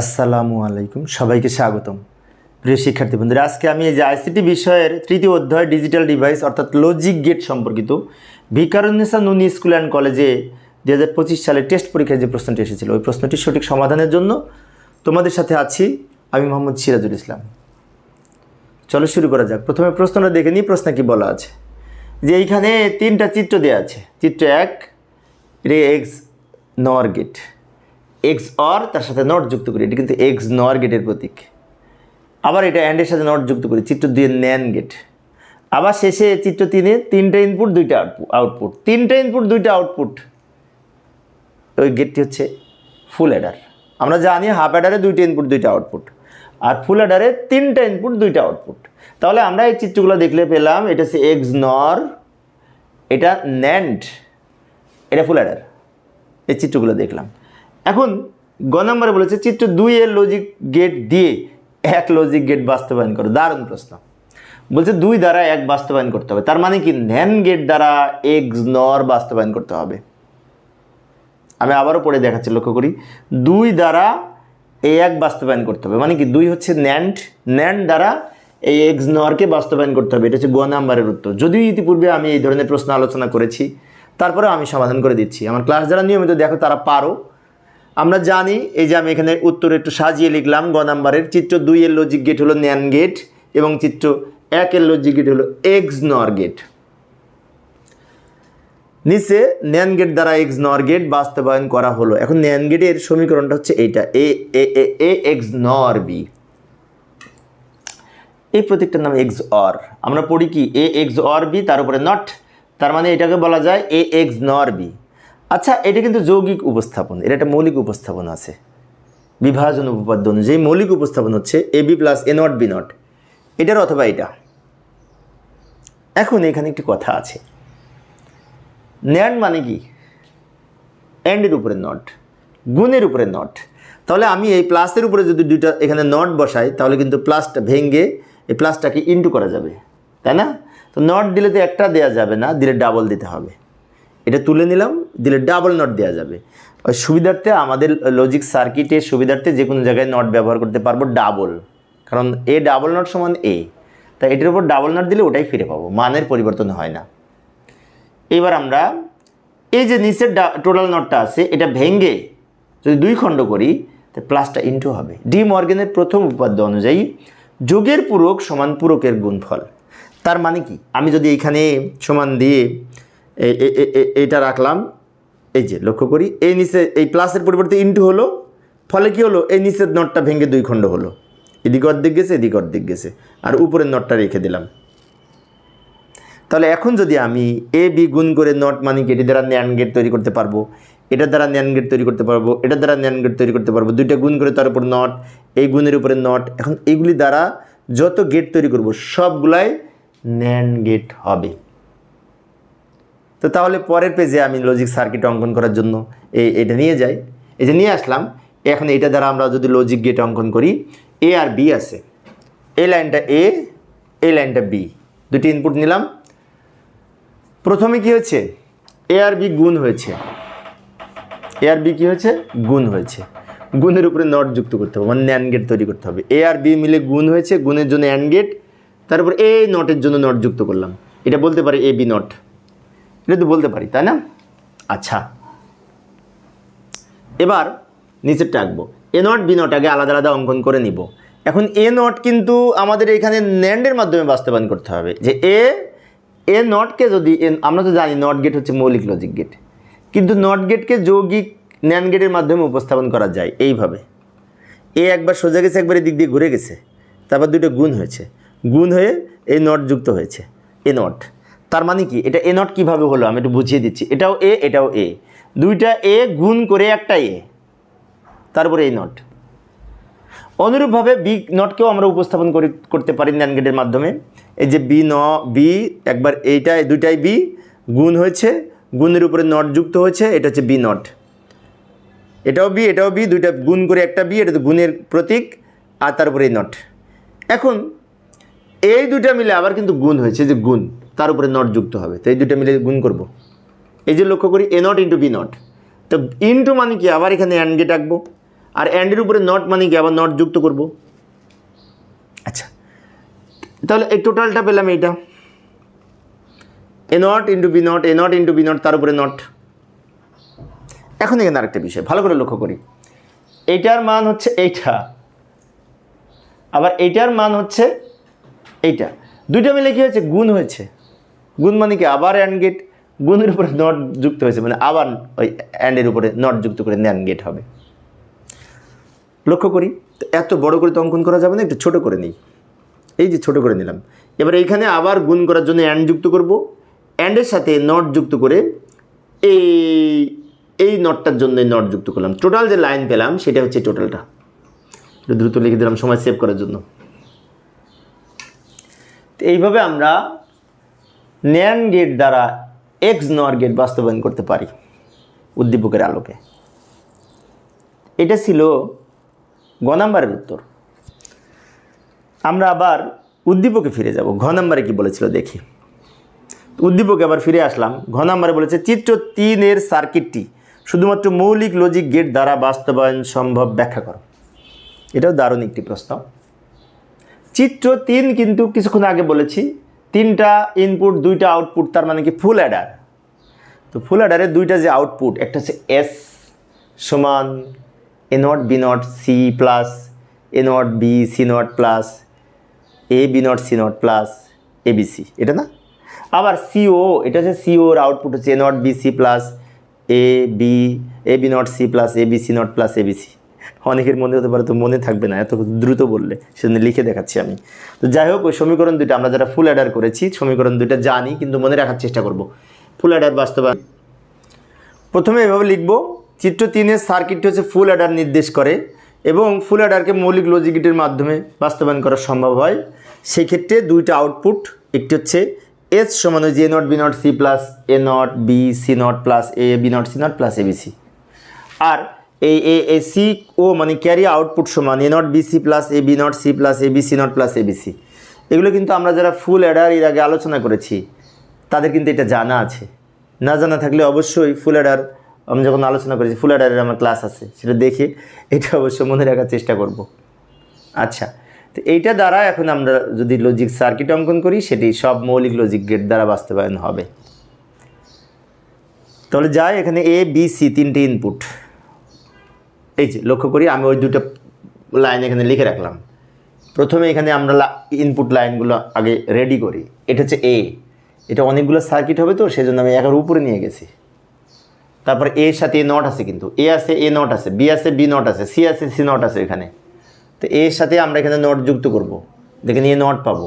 আসসালামু আলাইকুম, সবাইকে স্বাগতম। প্রিয় শিক্ষার্থী বন্ধুরা, আজকে আমি এই যে আইসিটি বিষয়ের তৃতীয় অধ্যায়, ডিজিটাল ডিভাইস, অর্থাৎ লজিক গেট সম্পর্কিত ভিকারুন্নেসা নুনি স্কুল অ্যান্ড কলেজে দু হাজার পঁচিশ সালে টেস্ট পরীক্ষায় যে প্রশ্নটি এসেছিল, ওই প্রশ্নটির সঠিক সমাধানের জন্য তোমাদের সাথে আছি আমি মোহাম্মদ সিরাজুল ইসলাম। চলো শুরু করা যাক। প্রথমে প্রশ্নটা দেখে নিই, প্রশ্ন কি বলা আছে? যে এইখানে তিনটা চিত্র দেওয়া আছে, চিত্র এক এটা এক্স, নর গেট এক্স অর তার সাথে নট যুক্ত করি, এটি কিন্তু এক্স নর গেটের প্রতীক। আবার এটা অ্যান্ডের সাথে নট যুক্ত করি, চিত্র দুই ন্যান গেট আবার শেষে চিত্র তিনে তিনটা ইনপুট দুইটা আউটপুট তিনটা ইনপুট দুইটা আউটপুট ওই গেটটি হচ্ছে ফুল অ্যাডার আমরা জানি হাফ অ্যাডারে দুইটা ইনপুট দুইটা আউটপুট আর ফুল অ্যাডারে তিনটা ইনপুট দুইটা আউটপুট তাহলে আমরা এই চিত্রগুলো দেখলে পেলাম, এটা হচ্ছে এক্স নর এটা ন্যান্ড এটা ফুল অ্যাডার এই চিত্রগুলো দেখলাম। এখন গ নম্বরে বলেছে, চিত্র দুই এর লজিক গেট দিয়ে এক লজিক গেট বাস্তবায়ন করো। দারুণ প্রশ্ন। বলছে দুই দ্বারা এক বাস্তবায়ন করতে হবে। তার মানে কি ন্যান গেট দ্বারা এক্স নর বাস্তবায়ন করতে হবে। আমি আবারও পড়ে দেখাচ্ছি, লক্ষ্য করি। দুই দ্বারা এই এক বাস্তবায়ন করতে হবে। মানে কি, দুই হচ্ছে ন্যান্ড ন্যান্ড দ্বারা এই এক্স নরকে বাস্তবায়ন করতে হবে। এটা হচ্ছে গ নাম্বারের উত্তর। যদিও ইতিপূর্বে আমি এই ধরনের প্রশ্ন আলোচনা করেছি তারপরে আমি সমাধান করে দিচ্ছি। আমার ক্লাস যারা নিয়মিত দেখো, তারা পারো। আমরা জানি, এই যে আমি এখানে উত্তর একটু সাজিয়ে লিখলাম, গ নাম্বারের চিত্র দুই এর লজিক গেট হলো ন্যান গেট এবং চিত্র একের লজিক গেট হলো এক্স নর গেট নিচে ন্যান গেট দ্বারা এক্স নর গেট বাস্তবায়ন করা হলো। এখন ন্যান গেটের সমীকরণটা হচ্ছে এইটা এ এ এ এ এক্স নর বি এই প্রতীকটার নাম এক্স অর আমরা পড়ি কি এ এক্স অর বি তার উপরে নট তার মানে এটাকে বলা যায় এ এক্স নর বি আচ্ছা এটা কিন্তু যৌগিক উপস্থাপন, এটা একটা মৌলিক উপস্থাপন আছে। বিভাজন উপপাদ্য অনুযায়ী মৌলিক উপস্থাপন হচ্ছে A B plus A not B not. এটার অথবা এটা। এখন এখানে একটি কথা আছে। ন্যান্ড মানে কি? অ্যান্ডের উপরে নট, গুণের উপরে নট। তাহলে আমি এই প্লাসের উপরে যদি দুইটা এখানে নট বসাই, তাহলে কিন্তু প্লাসটা ভেঙে এই প্লাসটাকে ইনটু করা যাবে। তাই না? তো নট দিলে তো একটা দেওয়া যাবে না, দিলে ডাবল দিতে হবে। এটা তুলে নিলাম। দিলে ডাবল নট দেওয়া যাবে। সুবিধার্থে আমাদের লজিক সার্কিটে সুবিধার্থে যে কোনো জায়গায় নট ব্যবহার করতে পারব ডাবল কারণ এ ডাবল নট সমান এ তাই এটার উপর ডাবল নট দিলে ওটাই ফিরে পাবো, মানের পরিবর্তন হয় না। এবার আমরা এই যে নিচের টোটাল নটটা আছে, এটা ভেঙ্গে যদি দুই খণ্ড করি, তো প্লাসটা ইন্টু হবে। ডি মর্গেনের প্রথম উপাদ্য অনুযায়ী যোগের পূরক সমান পূরকের গুণফল। তার মানে কি? আমি যদি এইখানে সমান দিয়ে এ- এ- এ- এ- এইটা রাখলাম এই যে লক্ষ্য করি এই নিচে এই প্লাসের পরিবর্তে ইন্টু হলো, ফলে কি হলো? এই নিচের নটটা ভেঙে দুই খণ্ড হলো। এদিকে অর্ধেক গেছে, এদিকে অর্ধেক গেছে। আর উপরের নটটা রেখে দিলাম। তাহলে এখন যদি আমি এ বি গুণ করে নট মানে এটি দ্বারা ন্যান গেট তৈরি করতে পারব এটার দ্বারা ন্যান গেট তৈরি করতে পারব এটার দ্বারা ন্যান গেট তৈরি করতে পারব, দুইটা গুণ করে তার উপর নট, এই গুণের উপরে নট, এখন এইগুলি দ্বারা যত গেট তৈরি করব, সবগুলাই ন্যান গেট হবে। তো তাহলে পরের পেজে আমি লজিক সার্কিট অঙ্কন করার জন্য এই এটা নিয়ে যাই। এই যে নিয়ে আসলাম, এখন এটা দ্বারা আমরা যদি লজিক গেট অঙ্কন করি এ আর বি আছে। এই লাইনটা এ এই লাইনটা বি দুটি ইনপুট নিলাম। প্রথমে কি হয়েছে? এ আর বি গুণ হয়েছে। এ আর বি কী হয়েছে? গুণ হয়েছে। গুণের উপরে নট যুক্ত করতে হবে মানে ন্যান গেট তৈরি করতে হবে। এ আর বি মিলে গুণ হয়েছে, গুণের জন্য অ্যান গেট তারপর এ নটের জন্য নট যুক্ত করলাম। এটা বলতে পারে এ বি নট এটা তো বলতে পারি, তাই না? আচ্ছা। এবার নিচেরটা আঁকবো। এ নট বি নট আগে আলাদা আলাদা অঙ্কন করে নিব। এখন এ নট কিন্তু আমাদের এখানে ন্যান্ডের মাধ্যমে বাস্তবায়ন করতে হবে। যে এ এ নটকে যদি আমরা তো জানি নট গেট হচ্ছে মৌলিক লজিক গেট কিন্তু নট গেটকে যৌগিক ন্যান গেটের মাধ্যমে উপস্থাপন করা যায় এইভাবে। এ একবার সোজা গেছে, একবার এদিক দিয়ে ঘুরে গেছে। তারপর দুটো গুণ হয়েছে। গুণ হয়ে এই নট যুক্ত হয়েছে। এ নট তার মানে কি? এটা এ নট কীভাবে হলো? আমি একটু বুঝিয়ে দিচ্ছি। এটাও এ এটাও এ দুইটা এ গুণ করে একটা এ তারপরে এ নট অনুরূপভাবে বি নটকেও আমরা উপস্থাপন করে, করতে পারি ন্যান গেটের মাধ্যমে। এই যে বি ন বি একবার এইটা দুইটাই বি গুণ হয়েছে। গুণের উপরে নট যুক্ত হয়েছে, এটা হচ্ছে বি নট এটাও বি এটাও বি দুইটা গুণ করে একটা বি এটা তো গুণের প্রতীক, আর তারপরে এই নট এখন, এই দুইটা মিলে আবার কিন্তু গুণ হয়েছে, যে গুণ। তার উপরে নট যুক্ত হবে। তো এই দুটো মিলে গুণ করব। এই যে লক্ষ্য করি A not into B not তো ইন্টু মানে কি? আবার এখানে অ্যান্ড গেট আঁকবো আর অ্যান্ডের উপরে নট মানে কি? আবার নট যুক্ত করব। আচ্ছা। তাহলে এই টোটালটা পেলাম এইটা। A not into B not A not into B not তার উপরে নট এখন এখানে আরেকটা বিষয়। ভালো করে লক্ষ্য করি। এইটার মান হচ্ছে এইটা। আবার এইটার মান হচ্ছে এইটা। দুইটা মিলে কি হয়েছে? গুণ হয়েছে। গুণ মানে কি? আবার অ্যান্ড গেট গুণের উপরে নট যুক্ত হয়েছে মানে আবার ওই অ্যান্ডের উপরে নট যুক্ত করে ন্যান্ড গেট হবে। লক্ষ্য করি, তো এত বড় করে তো অঙ্কন করা যাবে না, একটু ছোট করে নিই। এই যে ছোট করে নিলাম। এবার এইখানে আবার গুণ করার জন্য অ্যান্ড যুক্ত করব। অ্যান্ডের সাথে নট যুক্ত করে এই এই নটটার জন্য নট যুক্ত করলাম। টোটাল যে লাইন পেলাম, সেটা হচ্ছে টোটালটা দ্রুত লিখে দিলাম, সময় সেভ করার জন্য। তো এইভাবে আমরা ন্যান গেট দ্বারা এক্স নর গেট বাস্তবায়ন করতে পারি উদ্দীপকের আলোকে। এটা ছিল গ নাম্বারের উত্তর। আমরা আবার উদ্দীপকে ফিরে যাব। ঘ নাম্বারে কি বলেছিল দেখি। উদ্দীপকে আবার ফিরে আসলাম। ঘ নাম্বারে বলেছে, চিত্র তিনের সার্কিটটি শুধুমাত্র মৌলিক লজিক গেট দ্বারা বাস্তবায়ন সম্ভব ব্যাখ্যা করো। এটাও দারুণ একটি প্রস্তাব চিত্র তিন কিন্তু কিছুক্ষণ আগে বলেছি তিনটা ইনপুট দুইটা আউটপুট তার মানে কি ফুল অ্যাডার তো ফুল অ্যাডারের দুইটা যে আউটপুট একটা হচ্ছে এস সমান A not B not C plus A not B C not plus A B not C not plus A B C এটা না? আবার সিও এটা হচ্ছে সিওর আউটপুট হচ্ছে A not B C plus A B A B not C plus A B C not plus A B C অনেকের মনে হতে পারে তো মনে থাকবে না, এত দ্রুত বললে, সেজন্য লিখে দেখাচ্ছি আমি। তো যাই হোক, ওই সমীকরণ দুইটা আমরা যারা ফুল অ্যাডার করেছি, সমীকরণ দুইটা জানি, কিন্তু মনে রাখার চেষ্টা করব। ফুল অ্যাডার বাস্তবায়ন। প্রথমে এভাবে লিখব, চিত্র তিনের সার্কিটটি হচ্ছে ফুল অ্যাডার নির্দেশ করে, এবং ফুল অ্যাডারকে মৌলিক লজিকিটের মাধ্যমে বাস্তবায়ন করা সম্ভব হয়। সেই ক্ষেত্রে দুইটা আউটপুট একটি হচ্ছে এস সমান হচ্ছে A not B not C plus A not B C not plus A B not C not plus A B C আর এই এ এ সি ও মানে ক্যারি আউটপুট সমান A not B C plus A B not C plus A B C not plus A B C এগুলো কিন্তু আমরা যারা ফুল Eder এর আগে আলোচনা করেছি, তাদের কিন্তু এটা জানা আছে। না জানা থাকলে অবশ্যই ফুল অ্যাডার আমি যখন আলোচনা করেছি ফুল অ্যাডারের আমার ক্লাস আছে, সেটা দেখে এটা অবশ্যই মনে রাখার চেষ্টা করব। আচ্ছা তো এইটা দ্বারা এখন আমরা যদি লজিক সার্কিট অঙ্কন করি, সেটি সব মৌলিক লজিক গেট দ্বারা বাস্তবায়ন হবে। তাহলে যাই, এখানে এ বি সি তিনটে ইনপুট এই যে, লক্ষ্য করি আমি ওই দুটো লাইন এখানে লিখে রাখলাম। প্রথমে এখানে আমরা ইনপুট লাইনগুলো আগে রেডি করি। এটা হচ্ছে এ এটা অনেকগুলো সার্কিট হবে তো, সেজন্য আমি একের উপরে নিয়ে গেছি। তারপর এর সাথে এ নট আছে কিন্তু। এ আছে এ নট আছে। বি আছে বি নট আছে। সি আছে সি নট আছে এখানে। তো এর সাথে আমরা এখানে নট যুক্ত করব। দেখেন এ নট পাবো।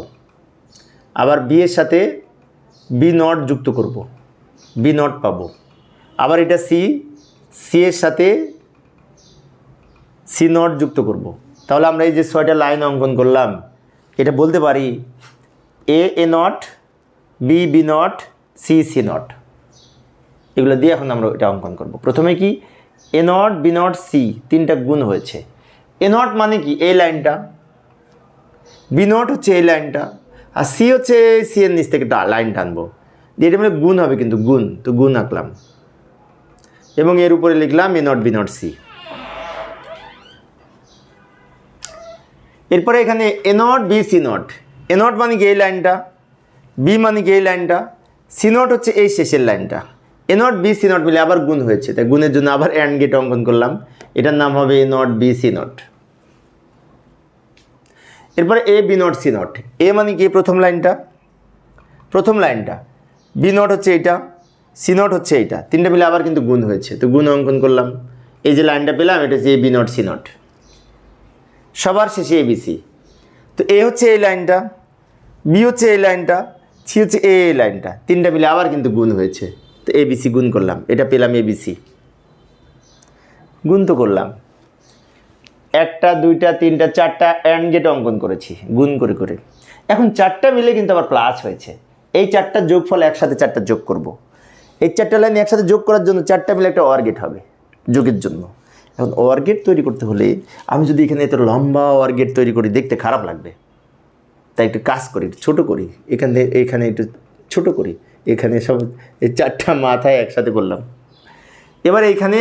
আবার বি এর সাথে বি নট যুক্ত করব। বি নট পাবো। আবার এটা সি সি এর সাথে সি নট যুক্ত করব। তাহলে আমরা এই যে ছয়টা লাইন অঙ্কন করলাম, এটা বলতে পারি A A not B B not C C not এগুলো দিয়ে এখন আমরা এটা অঙ্কন করব। প্রথমে কি? A not B not C তিনটা গুণ হয়েছে। এ নট মানে কি? এই লাইনটা। বি নট হচ্ছে এই লাইনটা। আর সি হচ্ছে সি এর নিচ থেকে লাইন টানবো। দিয়ে এটা মানে গুণ হবে কিন্তু, গুণ। তো গুণ আঁকলাম। এবং এর উপরে লিখলাম A not B not C এরপরে এখানে A not, B, C not. A not মানে কি এই লাইনটা? বি মানে কি এই লাইনটা? সি নট হচ্ছে এই শেষের লাইনটা। A not, B, C not মিলে আবার গুণ হয়েছে। তাই গুণের জন্য আবার অ্যান্ড গেট অঙ্কন করলাম। এটার নাম হবে A not, B, C not. এরপরে A, B not, C not. A মানে কি প্রথম লাইনটা? প্রথম লাইনটা। বি নট হচ্ছে এইটা, সি নট হচ্ছে এইটা। তিনটা মিলে আবার কিন্তু গুণ হয়েছে। তো গুণ অঙ্কন করলাম। এই যে লাইনটা পেলাম, এটা হচ্ছে A, B not, C not. সবার শেষে এবিসি তো এ হচ্ছে এই লাইনটা বি হচ্ছে এই লাইনটা সি হচ্ছে এ এই লাইনটা। তিনটা মিলে আবার কিন্তু গুণ হয়েছে। তো এবিসি গুণ করলাম। এটা পেলাম এবিসি গুণ তো করলাম। একটা, দুইটা, তিনটা, চারটা অ্যান্ড গেট অঙ্কন করেছি, গুণ করে করে। এখন চারটা মিলে কিন্তু আবার প্লাস হয়েছে। এই চারটা যোগফল একসাথে চারটা যোগ করব। এই চারটা লাইন একসাথে যোগ করার জন্য চারটা মিলে একটা ওয়ার গেট হবে, যোগের জন্য। এখন ওয়ার গেট তৈরি করতে হলে আমি যদি এখানে এত লম্বা ওয়ার গেট তৈরি করি, দেখতে খারাপ লাগবে। তাই একটু কাজ করি ছোটো করি। এখানে এখানে একটু ছোটো করি। এখানে সব এই চারটা মাথায় একসাথে করলাম। এবার এইখানে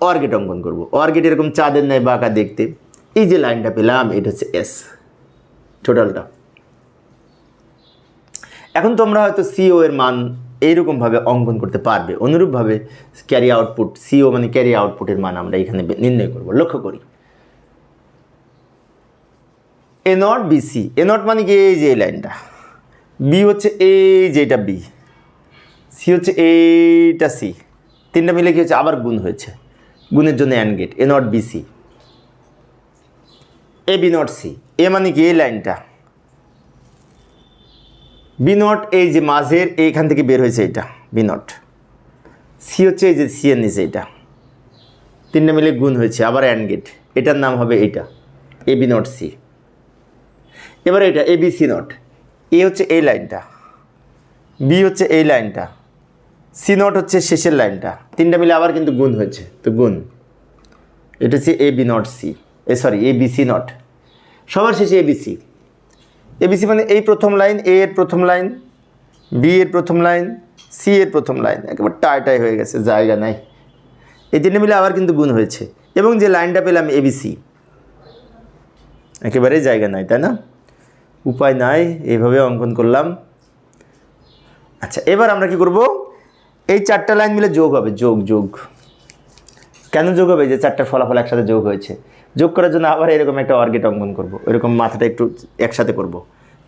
অর্গেট অঙ্কন করব। অর্গেট এরকম চাঁদের ন্যায় বাঁকা দেখতে। এই যে লাইনটা পেলাম, এটা হচ্ছে এস টোটালটা এখন তোমরা হয়তো সিও এর মান এইরকমভাবে অঙ্কন করতে পারবে। অনুরূপভাবে ক্যারি আউটপুট সিও মানে ক্যারি আউটপুটের মান আমরা এখানে নির্ণয় করব। লক্ষ্য করি। A not B C A not মানে কি? এই যে এই লাইনটা। বি হচ্ছে এই যেটা বি সি হচ্ছে এইটা সি তিনটা মিলে কি হচ্ছে? আবার গুণ হয়েছে। গুণের জন্য and gate A not B C A B not C A মানে কি? এই লাইনটা। বি নট এই যে মাঝের এইখান থেকে বের হয়েছে এটা বি নট সি হচ্ছে এই যে সি এর নিচে এটা। তিনটা মিলে গুণ হয়েছে, আবার অ্যান্ড গেট এটার নাম হবে এইটা এ বি নট সি এবার এটা A B C not A হচ্ছে এই লাইনটা বি হচ্ছে এই লাইনটা সি নট হচ্ছে শেষের লাইনটা। তিনটা মিলে আবার কিন্তু গুণ হয়েছে, তো গুণ। এটা হচ্ছে A B not C A sorry A B C not সবার শেষে এ বি সি এবিসি মানে এই প্রথম লাইন, এ এর প্রথম লাইন, বি এর প্রথম লাইন, সি এর প্রথম লাইন, একেবারে টাই হয়ে গেছে, জায়গা নাই। এই তিনটে মিলে আবার কিন্তু গুণ হয়েছে। এবং যে লাইনটা পেলাম এবিসি একেবারেই জায়গা নাই, তাই না? উপায় নাই এইভাবে অঙ্কন করলাম। আচ্ছা এবার আমরা কি করব? এই চারটা লাইন মিলে যোগ হবে, যোগ যোগ। কেন যোগ হবে? যে চারটার ফলাফল একসাথে যোগ হয়েছে। যোগ করার জন্য আবার এরকম একটা অর্গেট অঙ্কন করব। এরকম মাথাটা একটু একসাথে করব।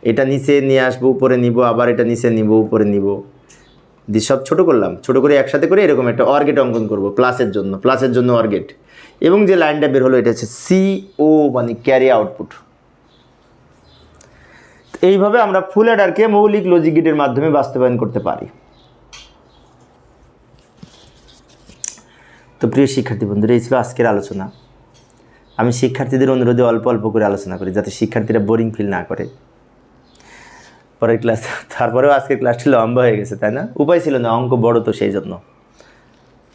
এটা নিচে নিয়ে আসব, উপরে নিব, আবার এটা নিচে নিব, উপরে নিব। দিয়ে সব ছোটো করলাম, ছোটো করে একসাথে করে এরকম একটা অর্গেট অঙ্কন করব, প্লাসের জন্য প্লাসের জন্য অর্গেট। এবং যে লাইনটা বের হলো, এটা হচ্ছে সি ও মানে ক্যারি আউটপুট এইভাবে আমরা ফুল অ্যাডারকে মৌলিক লজিক গেটের মাধ্যমে বাস্তবায়ন করতে পারি। তো প্রিয় শিক্ষার্থী বন্ধুরা, এই ছিল আজকের আলোচনা। আমি শিক্ষার্থীদের অনুরোধে অল্প অল্প করে আলোচনা করি, যাতে শিক্ষার্থীরা বোরিং ফিল না করে। পরের ক্লাস তারপরেও আজকের ক্লাসটি লম্বা হয়ে গেছে, তাই না? উপায় ছিল না, অঙ্ক বড় তো সেই জন্য।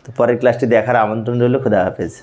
তো পরের ক্লাসটি দেখার আমন্ত্রণ রইল, খুদা হাফেজ।